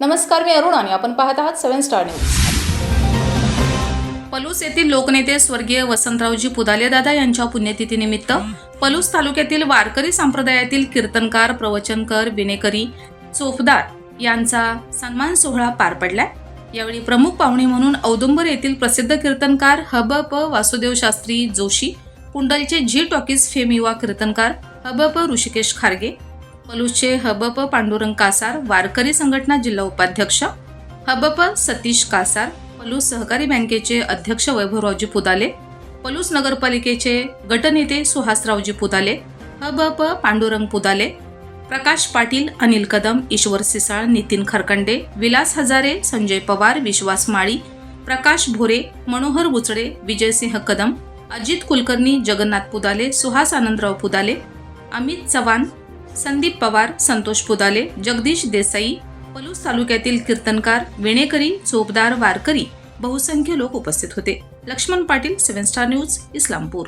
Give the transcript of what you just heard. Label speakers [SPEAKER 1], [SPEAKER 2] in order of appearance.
[SPEAKER 1] नमस्कार मी अरुण आणि आपण पाहत आहात सेव्हन स्टार न्यूज पलूस येथील लोकनेते स्वर्गीय वसंतरावजी पुदाले दादा यांच्या पुण्यतिथीनिमित्त पलूस तालुक्यातील वारकरी संप्रदायातील कीर्तनकार प्रवचनकर विनेकरी चोपदार यांचा सन्मान सोहळा पार पडलाय. यावेळी प्रमुख पाहुणे म्हणून औदुंबर येथील प्रसिद्ध कीर्तनकार हब प वासुदेव शास्त्री जोशी कुंडलचे झी टॉकीज फेम युवा कीर्तनकार हबप ऋषिकेश खारगे पलूसचे हबप पांडुरंग कासार वारकरी संघटना जिल्हा उपाध्यक्ष हबप सतीश कासार पलूस सहकारी बँकेचे अध्यक्ष वैभवरावजी पुदाले पलूस नगरपालिकेचे गटनेते सुहासरावजी पुदाले हबप पांडुरंग पुदाले प्रकाश पाटील अनिल कदम ईश्वर सिसाळ नितीन खरकंडे विलास हजारे संजय पवार विश्वास माळी प्रकाश भोरे मनोहर बुचडे विजयसिंह कदम अजित कुलकर्णी जगन्नाथ पुदाले सुहास आनंदराव पुदाले अमित चव्हाण संदीप पवार संतोष पुदाले जगदीश देसाई पलूस तालुक्यातील कीर्तनकार विणेकरी चोपदार वारकरी बहुसंख्य लोक उपस्थित होते. Laxman Patil seven star news Islampur.